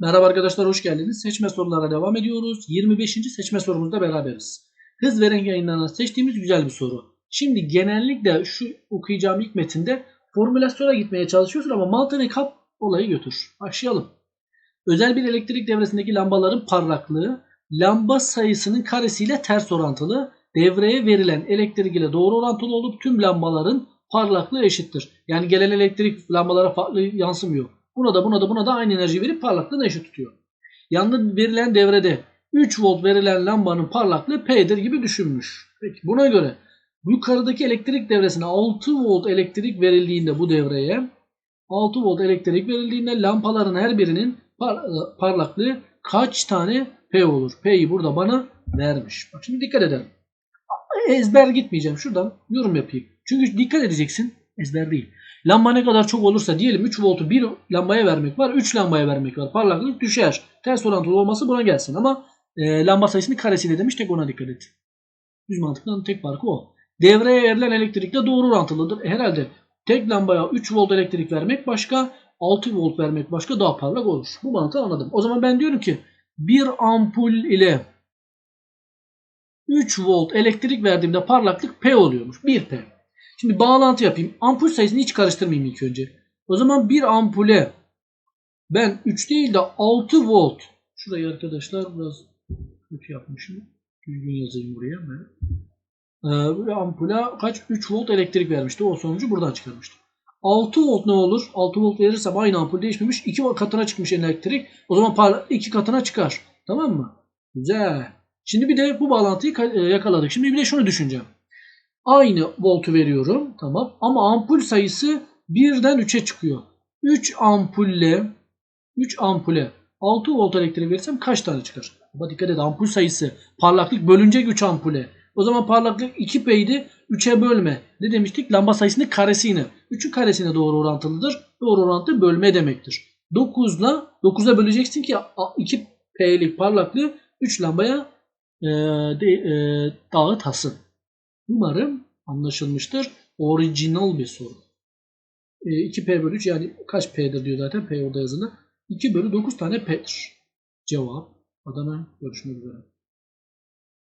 Merhaba arkadaşlar hoş geldiniz. Seçme sorulara devam ediyoruz. 25. seçme sorumuzda beraberiz. Hız ve renk yayınlarından seçtiğimiz güzel bir soru. Şimdi genellikle şu okuyacağım ilk metinde formülasyona gitmeye çalışıyorsun ama mantığını kap olayı götür. Başlayalım. Özel bir elektrik devresindeki lambaların parlaklığı lamba sayısının karesiyle ters orantılı. Devreye verilen elektrik ile doğru orantılı olup tüm lambaların parlaklığı eşittir. Yani gelen elektrik lambalara farklı yansımıyor. Buna da buna da buna da aynı enerji verip parlaklığını eşit tutuyor. Yanında verilen devrede 3 volt verilen lambanın parlaklığı P'dir gibi düşünmüş. Peki buna göre yukarıdaki elektrik devresine 6 volt elektrik verildiğinde bu devreye 6 volt elektrik verildiğinde lampaların her birinin par- parlaklığı kaç tane P olur? P'yi burada bana vermiş. Bak şimdi dikkat edelim. Ezber gitmeyeceğim. Şuradan yorum yapayım. Çünkü dikkat edeceksin. Ezber değil. Lamba ne kadar çok olursa diyelim 3 voltu bir lambaya vermek var. 3 lambaya vermek var. Parlaklık düşer. Ters orantılı olması buna gelsin. Ama e, lamba sayısını karesiyle demiş. Tek ona dikkat et. Düz mantıktan tek farkı o. Devreye verilen elektrikle doğru orantılıdır. E, herhalde tek lambaya 3 volt elektrik vermek başka. 6 volt vermek başka daha parlak olur. Bu mantığı anladım. O zaman ben diyorum ki bir ampul ile 3 volt elektrik verdiğimde parlaklık P oluyormuş. 1P. Şimdi bağlantı yapayım. Ampul sayısını hiç karıştırmayayım ilk önce. O zaman bir ampule ben 3 değil de 6 volt. Şurayı arkadaşlar biraz kötü yapmışım. Düzgün yazayım buraya. Ben. Ee, bir ampule kaç? 3 volt elektrik vermişti. O sonucu buradan çıkarmıştım. 6 volt ne olur? 6 volt verirsem aynı ampul değişmemiş. 2 katına çıkmış elektrik. O zaman 2 katına çıkar. Tamam mı? Güzel. Şimdi bir de bu bağlantıyı e, yakaladık. Şimdi bir de şunu düşüneceğim. Aynı voltu veriyorum. Tamam. Ama ampul sayısı 1'den 3'e çıkıyor. 3 ampulle 3 ampule 6 volt elektrik verirsem kaç tane çıkar? Ama dikkat et ampul sayısı parlaklık bölünecek 3 ampule. O zaman parlaklık 2P'ydi. 3'e bölme. Ne demiştik? Lamba sayısının karesini. 3'ün karesine doğru orantılıdır. Doğru orantı bölme demektir. 9 ile 9'a böleceksin ki 2P'lik parlaklığı 3 lambaya e, de, e, dağıtasın. Umarım anlaşılmıştır. Orijinal bir soru. E, 2P bölü 3 yani kaç P'dir diyor zaten P orada yazılı. 2 bölü 9 tane P'dir. Cevap Adana görüşmek üzere.